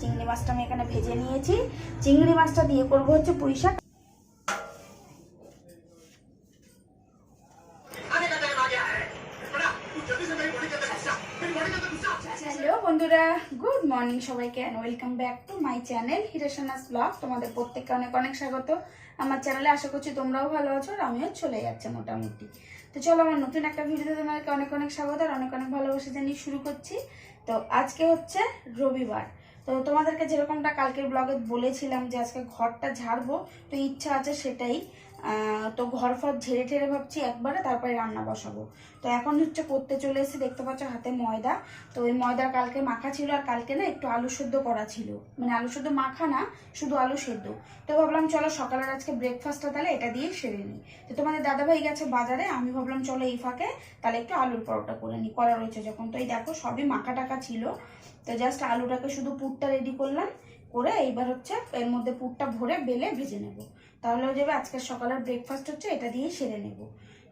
চিংড়ি মাছটা আমি এখানে ভেজে নিয়েছি। চিংড়ি মাছটা দিয়ে করব হচ্ছে পুঁই শাক। বন্ধুরা, গুড মর্নিং সবাইকে and welcome back to my channel হিরেশানাস blog তোমাদের প্রত্যেককে অনেক অনেক স্বাগত। আমার চ্যানেলে আশা করছি তোমরাও ভালো আছো আর আমিও চলে যাচ্ছে মোটামুটি। তো চলো আমার নতুন একটা ভিডিওতে তোমাদেরকে অনেক অনেক স্বাগত আর অনেক অনেক ভালোবাসা জানিয়ে শুরু করছি। তো আজকে হচ্ছে রবিবার। তো তোমাদেরকে যেরকমটা কালকের ব্লগে বলেছিলাম যে আজকে ঘরটা ঝাড়বো তো ইচ্ছা আছে সেটাই। তো ঘর ফর ঝেড়ে ঠেড়ে ভাবছি একবারে, তারপরে রান্না বসাবো। তো এখন হচ্ছে করতে চলে এসে দেখতে পাচ্ছ হাতে ময়দা। তো ওই ময়দা কালকে মাখা ছিল আর কালকে না একটু আলু সেদ্ধ করা ছিল। মানে আলু সেদ্ধ মাখা না, শুধু আলু সেদ্ধ। তো ভাবলাম চলো সকালের আজকে ব্রেকফাস্টটা তাহলে এটা দিয়ে সেরে নিই। তো তোমাদের দাদাভাই গেছে বাজারে, আমি ভাবলাম চলো এই ফাঁকে তাহলে একটু আলুর পরোটা করে নিই করা রয়েছে যখন। তো এই দেখো সবই মাখা টাকা ছিল। তো জাস্ট আলুটাকে শুধু পুরটা রেডি করলাম। করে এইবার হচ্ছে এর মধ্যে পুরটা ভরে বেলে ভেজে নেব। তাহলে হয়ে যাবে আজকের সকালের ব্রেকফাস্ট হচ্ছে এটা দিয়ে সেরে নেব।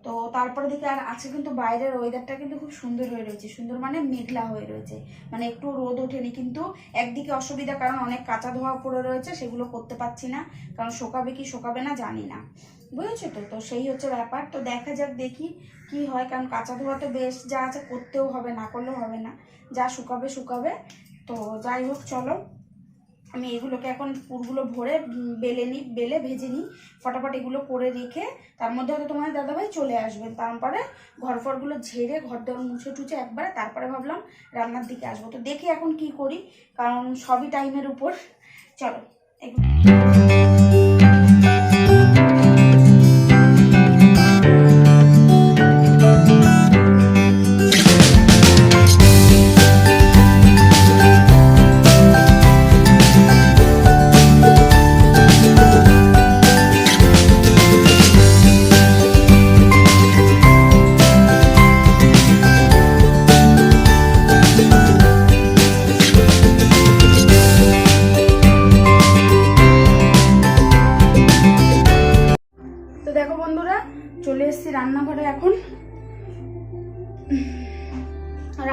তো তারপরে দেখি আর আজকে কিন্তু বাইরের ওয়েদারটা কিন্তু খুব সুন্দর হয়ে রয়েছে, সুন্দর মানে মেঘলা হয়ে রয়েছে। মানে একটু রোদ ওঠেনি কিন্তু একদিকে অসুবিধা কারণ অনেক কাঁচা ধোয়া পড়ে রয়েছে, সেগুলো করতে পারছি না। কারণ শোকাবে কি শোকাবে না জানি না। বুঝেছ তো? তো সেই হচ্ছে ব্যাপার। তো দেখা যাক দেখি কি হয়, কারণ কাঁচা ধোয়া তো বেশ যা আছে করতেও হবে, না করলেও হবে না। যা শুকাবে শুকাবে। তো যাই হোক, চলো। আমি এগুলোকে এখন পুরগুলো ভরে বেলে নিই বেলে ভেজে নিই। ফটাফট এগুলো করে রেখে তার মধ্যে হয়তো তোমার দাদাভাই চলে আসবেন। তারপরে ঘর ফরগুলো ঝেড়ে ঘর দর মুছে টুছে একবারে তারপরে ভাবলাম রান্নার দিকে আসব। তো দেখি এখন কি করি, কারণ সবই টাইমের উপর। চলো, এগুলো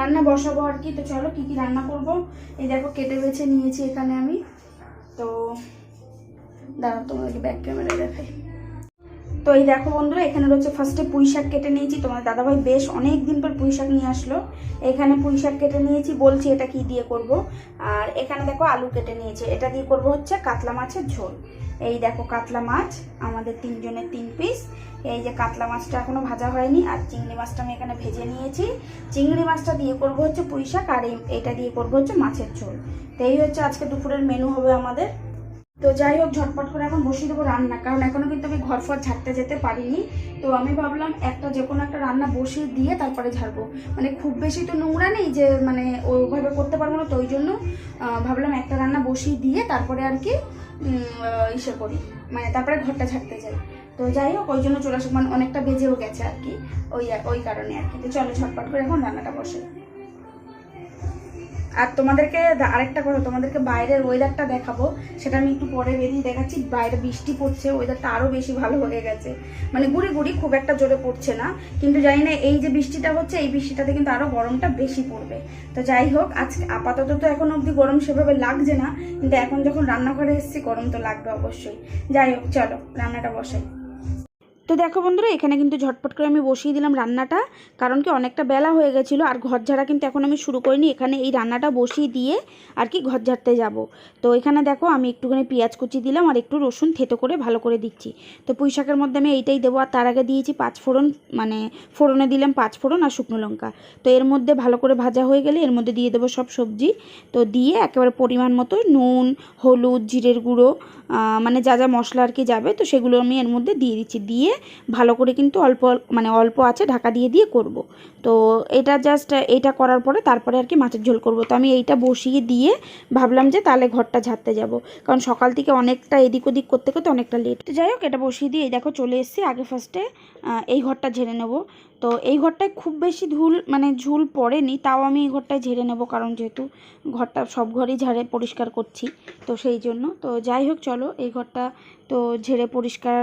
রান্না বসাবো আর কি। তো চলো কি কি রান্না করব? এই দেখো, কেটে বেছে নিয়েছি এখানে আমি। তো দাঁড়াও তোমাকে ব্যাক ক্যামেরা দেখাই। তো এই দেখো বন্ধুরা, এখানে রয়েছে ফার্স্টে পুঁই শাক কেটে নিয়েছি। তোমার দাদাভাই বেশ অনেক দিন পর পুঁই শাক নিয়ে আসলো। এখানে পুঁই শাক কেটে নিয়েছি, বলছি এটা কি দিয়ে করব? আর এখানে দেখো আলু কেটে নিয়েছি। এটা দিয়ে করব হচ্ছে কাতলা মাছের ঝোল। এই দেখো কাতলা মাছ, আমাদের তিনজনের তিন পিস এই যে কাতলা মাছটা এখনও ভাজা হয়নি, আর চিংড়ি মাছটা আমি এখানে ভেজে নিয়েছি। চিংড়ি মাছটা দিয়ে করব হচ্ছে পুঁই শাক, আর এইটা দিয়ে করব হচ্ছে মাছের ঝোল। তো এই হচ্ছে আজকে দুপুরের মেনু হবে আমাদের। তো যাই হোক, ঝটপট করে এখন বসিয়ে দেবো রান্না। কারণ এখনও কিন্তু আমি ঘর ফর ঝাড়তে যেতে পারিনি। তো আমি ভাবলাম একটা যে কোনো একটা রান্না বসিয়ে দিয়ে তারপরে ঝাড়বো। মানে খুব বেশি তো নোংরা নেই যে মানে ওইভাবে করতে পারব না, তো ওই জন্য ভাবলাম একটা রান্না বসিয়ে দিয়ে তারপরে আর কি ইসে করি। মানে তারপরে ঘরটা ঝাড়তে যাই। তো যাই হোক, ওই জন্য চলে আসুক মানে অনেকটা বেজেও গেছে আর কি, ওই ওই কারণে আর কি। তো চলো, ঝটপট করে এখন রান্নাটা বসে আর তোমাদেরকে আরেকটা কথা, তোমাদেরকে বাইরের ওয়েদারটা দেখাবো। সেটা আমি একটু পরে বেরিয়ে দেখাচ্ছি। বাইরে বৃষ্টি পড়ছে ওয়েদারটা আরও বেশি ভালো হয়ে গেছে। মানে গুড়ি গুড়ি খুব একটা জোরে পড়ছে না। কিন্তু জানি না, এই যে বৃষ্টিটা হচ্ছে, এই বৃষ্টিটাতে কিন্তু আরও গরমটা বেশি পড়বে। তো যাই হোক, আজকে আপাতত তো এখন অবধি গরম সেভাবে লাগছে না। কিন্তু এখন যখন রান্নাঘরে এসেছি, গরম তো লাগবে অবশ্যই। যাই হোক, চলো, রান্নাটা বসাই। তো দেখো বন্ধুরা, এখানে কিন্তু ঝটপট করে আমি বসিয়ে দিলাম রান্নাটা, কারণ কি অনেকটা বেলা হয়ে গেছিল আর ঘর ঝাড়া কিন্তু এখন আমি শুরু করিনি। এখানে এই রান্নাটা বসিয়ে দিয়ে আর কি ঘর ঝাড়তে যাব। তো এখানে দেখো আমি একটুখানি পেঁয়াজ কুচি দিলাম আর একটু রসুন থেতো করে ভালো করে দিচ্ছি। তো পুঁই শাকের মধ্যে আমি এইটাই দেবো আর তার আগে দিয়েছি পাঁচ ফোড়ন মানে ফোড়নে দিলাম পাঁচ ফোড়ন আর শুকনো লঙ্কা। তো এর মধ্যে ভালো করে ভাজা হয়ে গেলে এর মধ্যে দিয়ে দেবো সব সবজি। তো দিয়ে একেবারে পরিমাণ মতো নুন, হলুদ, জিরের গুঁড়ো মানে যা যা মশলা আর কি যাবে, তো সেগুলো আমি এর মধ্যে দিয়ে দিচ্ছি। দিয়ে ভালো করে কিন্তু অল্প মানে অল্প আছে, ঢাকা দিয়ে দিয়ে করব। তো এটা জাস্ট এটা করার পরে তারপরে আর কি মাছের ঝোল করব। তো আমি এইটা বসিয়ে দিয়ে ভাবলাম যে তাহলে ঘরটা ঝাড়তে যাব। কারণ সকাল থেকে অনেকটা এদিক ওদিক করতে করতে অনেকটা লেট যাই হোক, এটা বসিয়ে দিয়ে দেখো চলে এসছি। আগে ফার্স্টে এই ঘরটা ঝেড়ে নেব। তো এই ঘরটায় খুব বেশি ধুল মানে ঝুল পড়েনি, তাও আমি এই ঘরটায় ঝেড়ে নেব কারণ যেহেতু ঘরটা সব ঘরই ঝাড়ে পরিষ্কার করছি, তো সেই জন্য। তো যাই হোক, চলো এই ঘরটা তো ঝেড়ে পরিষ্কার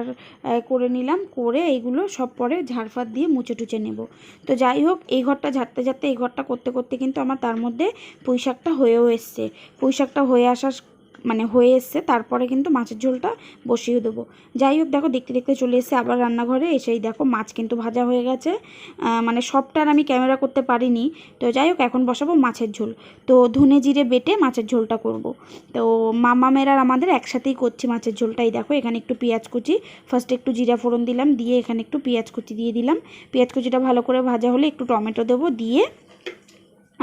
করে নিলাম, করে এইগুলো সব পরে ঝাড়ফাট দিয়ে মুছে টুচে নেব। তো যাই হোক, এই ঘরটা ঝাড়তে ঝাড়তে এই ঘরটা করতে করতে কিন্তু আমার তার মধ্যে পুঁই শাকটা হয়েও এসছে। পুঁই শাকটা হয়ে আসার মানে হয়ে এসছে, তারপরে কিন্তু মাছের ঝোলটা বসিয়ে দেবো। যাই হোক, দেখো দেখতে দেখতে চলে এসেছে আবার রান্নাঘরে, এসেই দেখো মাছ কিন্তু ভাজা হয়ে গেছে। মানে সবটার আমি ক্যামেরা করতে পারিনি। তো যাই হোক, এখন বসাবো মাছের ঝোল। তো ধনে জিরে বেটে মাছের ঝোলটা করব। তো মামামের আর আমাদের একসাথেই করছি মাছের ঝোলটাই। দেখো, এখানে একটু পেঁয়াজ কুচি ফার্স্টে একটু জিরা ফোড়ন দিলাম, দিয়ে এখানে একটু পেঁয়াজ কুচি দিয়ে দিলাম। পেঁয়াজ কুচিটা ভালো করে ভাজা হলে একটু টমেটো দেবো, দিয়ে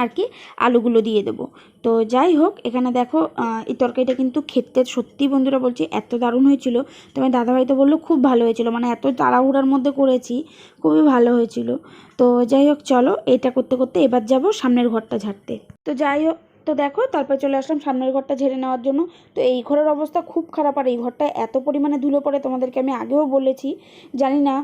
আর কি, আলুগুলো দিয়ে দেবো। তো যাই হোক, এখানে দেখো এই তরকারিটা কিন্তু খেতে সত্যি বন্ধুরা বলছি, এত দারুণ হয়েছিল। তোমার দাদাভাই তো বলল, খুব ভালো হয়েছিল। মানে এত তাড়াহুড়ার মধ্যে করেছি, খুবই ভালো হয়েছিল। তো যাই হোক, চলো, এটা করতে করতে এবার যাব সামনের ঘরটা ঝাড়তে। তো যাই হোক তো দেখো, তারপর চলে আসলাম সামনের ঘরটা ঝেড়ে নেওয়ার জন্য। তো এই ঘরের অবস্থা খুব খারাপ। আর এই ঘরটা এত পরিমাণে ধুলো পড়ে, তোমাদেরকে আমি আগেও বলেছি। জানি না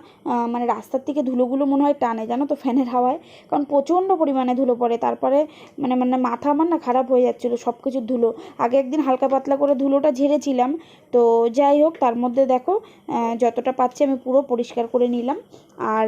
মানে রাস্তার থেকে ধুলোগুলো মনে হয় টানে, জানো তো, ফ্যানের হাওয়ায়। কারণ প্রচণ্ড পরিমাণে ধুলো পড়ে, তারপরে মানে মানে মাথা আমার না খারাপ হয়ে যাচ্ছিল সব কিছু ধুলো। আগে একদিন হালকা পাতলা করে ধুলোটা ঝেড়েছিলাম। তো যাই হোক, তার মধ্যে দেখো যতটা পাচ্ছি আমি পুরো পরিষ্কার করে নিলাম। আর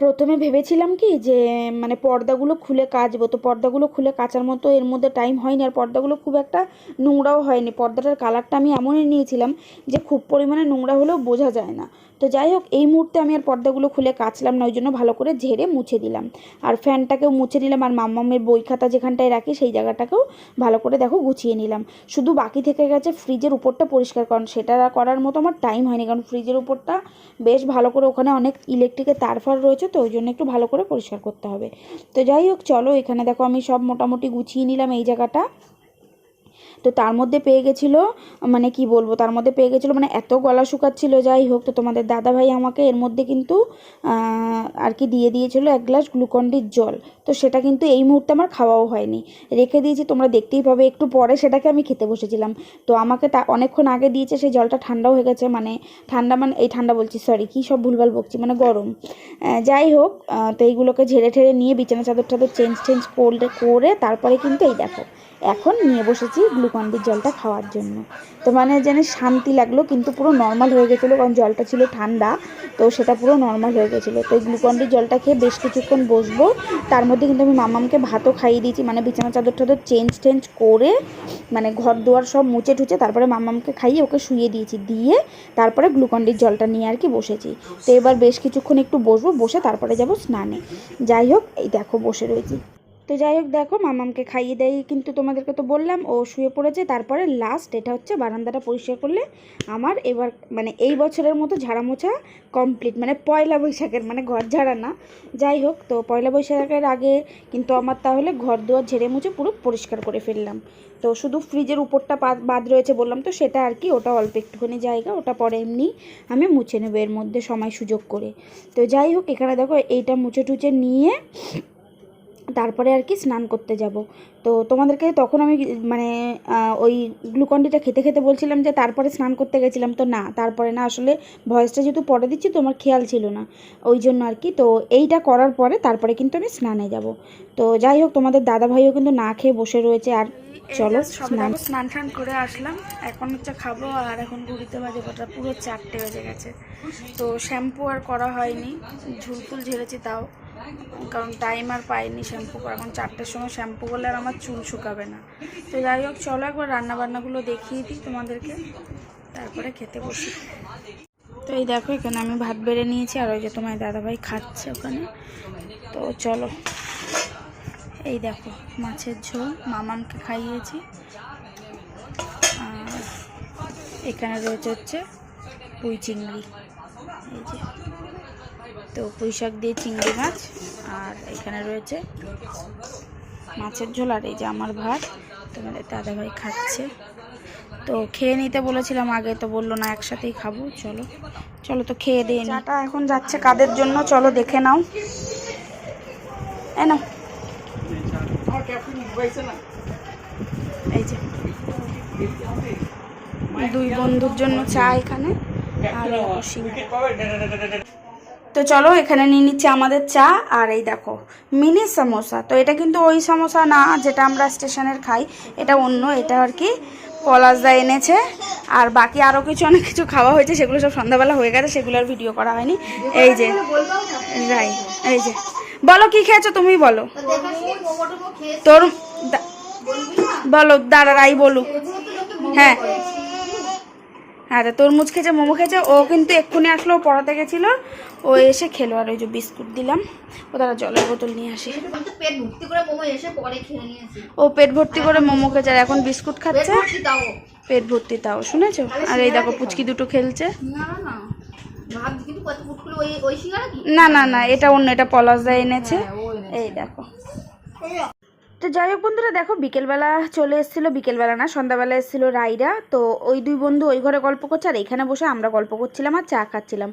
প্রথমে ভেবেছিলাম কি যে মানে পর্দাগুলো খুলে কাচবো। তো পর্দাগুলো খুলে কাচার মতো এর মধ্যে টাইম হয়নি, আর পর্দাগুলো খুব একটা নোংরাও হয়নি। পর্দাটার কালারটা আমি এমনই নিয়েছিলাম যে, খুব পরিমাণে নোংরা হলেও বোঝা যায় না। তো যাই হোক, এই মুহূর্তে আমি আর পর্দাগুলো খুলে কাচলাম না, ওই জন্য ভালো করে ঝেড়ে মুছে দিলাম। আর ফ্যানটাকেও মুছে নিলাম, আর মাম্মামের বই খাতা যেখানটায় রাখি, সেই জায়গাটাকেও ভালো করে দেখো গুছিয়ে নিলাম। শুধু বাকি থেকে গেছে ফ্রিজের উপরটা পরিষ্কার, কারণ সেটা করার মতো আমার টাইম হয়নি, কারণ ফ্রিজের উপরটা বেশ ভালো করে ওখানে অনেক ইলেকট্রিকের তার ফার রয়েছে তো, ওই জন্য একটু ভালো করে পরিষ্কার করতে হবে। তো যাই হোক, চলো এখানে দেখো আমি সব মোটামুটি গুছিয়ে নিলাম এই জায়গাটা। তো তার মধ্যে পেয়ে গেছিল মানে কি বলব, তার মধ্যে পেয়ে গেছিল মানে এত গলা শুকাচ্ছিলো, যাই হোক, তো তোমাদের দাদা ভাই আমাকে এর মধ্যে কিন্তু আর কি দিয়ে দিয়েছিলো এক গ্লাস গ্লুকন্ডির জল। তো সেটা কিন্তু এই মুহূর্তে আমার খাওয়াও হয়নি। রেখে দিয়েছি, তোমরা দেখতেই পাবে, একটু পরে সেটাকে আমি খেতে বসেছিলাম। তো আমাকে তা অনেকক্ষণ আগে দিয়েছে, সেই জলটা ঠান্ডাও হয়ে গেছে মানে ঠান্ডা মানে এই ঠান্ডা বলছি সরি কী সব ভুলভাল বকছি মানে গরম। যাই হোক তো এইগুলোকে ঝেড়ে ঠেড়ে নিয়ে বিছানা চাদর টাদর চেঞ্জ চেঞ্জ করে করে তারপরে কিন্তু এই দেখো এখন নিয়ে বসেছি গ্লুকন্ডির জলটা খাওয়ার জন্য। তো মানে যেন শান্তি লাগল, কিন্তু পুরো নর্মাল হয়ে গেছিল, কারণ জলটা ছিল ঠান্ডা, তো সেটা পুরো নর্মাল হয়ে গেছিল। তো এই গ্লুকন্ডির জলটা খেয়ে বেশ কিছুক্ষণ বসবো। তার মধ্যে কিন্তু আমি মামামকে ভাতও খাইয়ে দিয়েছি মানে বিছানা চাদর টাদর চেঞ্জ টেঞ্জ করে মানে ঘর দুয়ার সব মুছে ঠুচে তারপরে মামামকে খাইয়ে ওকে শুয়ে দিয়েছি, দিয়ে তারপরে গ্লুকন্ডির জলটা নিয়ে আর কি বসেছি। তো এবার বেশ কিছুক্ষণ একটু বসবো, বসে তারপরে যাব স্নানে। যাই হোক, এই দেখো বসে রয়েছি। তো যাই হোক, দেখো, মামামকে খাইয়ে দেয় কিন্তু তোমাদেরকে তো বললাম, ও শুয়ে পড়েছে। তারপরে লাস্ট এটা হচ্ছে বারান্দাটা পরিষ্কার করলে আমার এবার মানে এই বছরের মতো ঝাড়া মোছা কমপ্লিট মানে পয়লা বৈশাখের মানে ঘর ঝাড়া না। যাই হোক, তো পয়লা বৈশাখের আগে কিন্তু আমার তাহলে ঘর দুয়ার ঝেড়ে মুছে পুরো পরিষ্কার করে ফেললাম। তো শুধু ফ্রিজের উপরটা বাদ- রয়েছে বললাম তো, সেটা আর কি, ওটা অল্প একটুখানি জায়গা, ওটা পরে এমনি আমি মুছে নেব এর মধ্যে সময় সুযোগ করে। তো যাই হোক, এখানে দেখো, এইটা মুছে টুচে নিয়ে তারপরে আর কি স্নান করতে যাব। তো তোমাদেরকে তখন আমি মানে ওই গ্লুকন্ডিটা খেতে খেতে বলছিলাম যে তারপরে স্নান করতে গেছিলাম। তো না তারপরে না আসলে ভয়েসটা যেহেতু পরে দিচ্ছি তো আমার খেয়াল ছিল না। ওই জন্য আর কি তো এইটা করার পরে তারপরে কিন্তু আমি স্নানে যাব। তো যাই হোক তোমাদের দাদা ভাইও কিন্তু না খেয়ে বসে রয়েছে। আর চলো স্নান। স্নান টান করে আসলাম। এখন হচ্ছে খাব আর এখন ঘুরিতে বাজে কটা পুরো চারটে বেজে গেছে। তো শ্যাম্পু আর করা হয়নি ঝুলফুল ঝেড়েছি তাও। কারণ টাইম আর পাইনি শ্যাম্পু করা এখন চারটের সময় শ্যাম্পু করলে আর আমার চুল শুকাবে না। তো যাই হোক, চলো একবার রান্না বান্নাগুলো দেখিয়ে দিই তোমাদেরকে। তারপরে খেতে বসি। তো এই দেখো, এখানে আমি ভাত বেড়ে নিয়েছি আর ওই যে তোমার দাদাভাই খাচ্ছে ওখানে। তো চলো, এই দেখো মাছের ঝোল মামানকে খাইয়েছি। আর এখানে রয়েছে হচ্ছে পুঁই চিংড়ি। এই যে। তো পুঁই শাক দিয়ে চিংড়ি মাছ, আর এখানে রয়েছে মাছের ঝোল আর এই যে আমার ভাত। তোমাদের দাদাভাই খাচ্ছে। তো খেয়ে নিতে বলেছিলাম, আগে তো বলল না একসাথেই খাব, চলো। চলো তো খেয়ে দিয়ে চাটা এখন যাচ্ছে কাদের জন্য, চলো দেখে নাও। এ নাও। এই যে। দুই বন্ধুর জন্য চা এখানে, আর তো চলো এখানে নিয়ে নিচ্ছি আমাদের চা, আর এই দেখো, মিনি সামোসা। তো এটা কিন্তু ওই সামোসা না, যেটা আমরা স্টেশনের খাই। এটা অন্য, এটা আর কি পলাশদা এনেছে। আর বাকি আরও কিছু, অনেক কিছু খাওয়া হয়েছে, সেগুলো সব সন্ধ্যাবেলা হয়ে গেছে, সেগুলো আর ভিডিও করা হয়নি। এই যে, রাই, এই যে। বলো, কি খেয়েছো তুমি বলো। তোর বলো, দাঁড়া, রাই বলুক। হ্যাঁ আরে তরমুজ খেয়েছে মোমো খেয়েছে। ও কিন্তু এক্ষুনি আসলো পড়াতে গেছিল। ও এসে খেলো আর ওই যে বিস্কুট দিলাম। ও তারা জলের বোতল নিয়ে আসে। পেট ভর্তি করে মোমো এসে পরে খেয়ে নিয়েছি। ও পেট ভর্তি করে মোমো খেয়েছে আর এখন বিস্কুট খাচ্ছে। পেট ভর্তি তাও শুনেছো? আর এই দেখো পুচকি দুটো খেলছে। না না। না না না এটা অন্য এটা পলাশদা এনেছে। হ্যাঁ, এনেছে। এই দেখো। তো যাই হোক বন্ধুরা, দেখো বিকেলবেলা চলে এসেছিল, বিকেলবেলা না, সন্ধ্যাবেলা এসেছিল রাইরা। তো ওই দুই বন্ধু ওই ঘরে গল্প করছে, আর এখানে বসে আমরা গল্প করছিলাম আর চা খাচ্ছিলাম।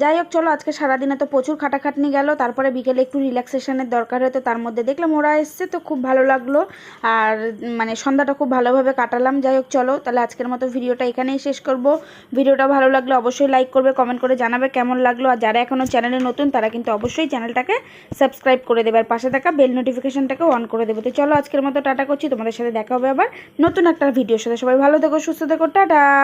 যাই হোক, চলো আজকে সারাদিনে তো প্রচুর খাটাখাটনি গেল, তারপরে বিকেলে একটু রিল্যাক্সেশনের দরকার হতো, তার মধ্যে দেখলাম ওরা এসছে, তো খুব ভালো লাগল। আর মানে সন্ধ্যাটা খুব ভালোভাবে কাটালাম। যাই হোক, চলো তাহলে আজকের মতো ভিডিওটা এখানেই শেষ করব। ভিডিওটা ভালো লাগলে অবশ্যই লাইক করবে কমেন্ট করে জানাবে কেমন লাগল। আর যারা এখনও চ্যানেলে নতুন, তারা কিন্তু অবশ্যই চ্যানেলটাকে সাবস্ক্রাইব করে দেবে, আর পাশে থাকা বেল নোটিফিকেশনটাকে অন করে দেবে। তো চলো আজকের মতো টাটা করছি, তোমাদের সাথে দেখা হবে আবার নতুন একটা ভিডিওর সাথে। সবাই ভালো থেকো, সুস্থ থেকো, টাটা!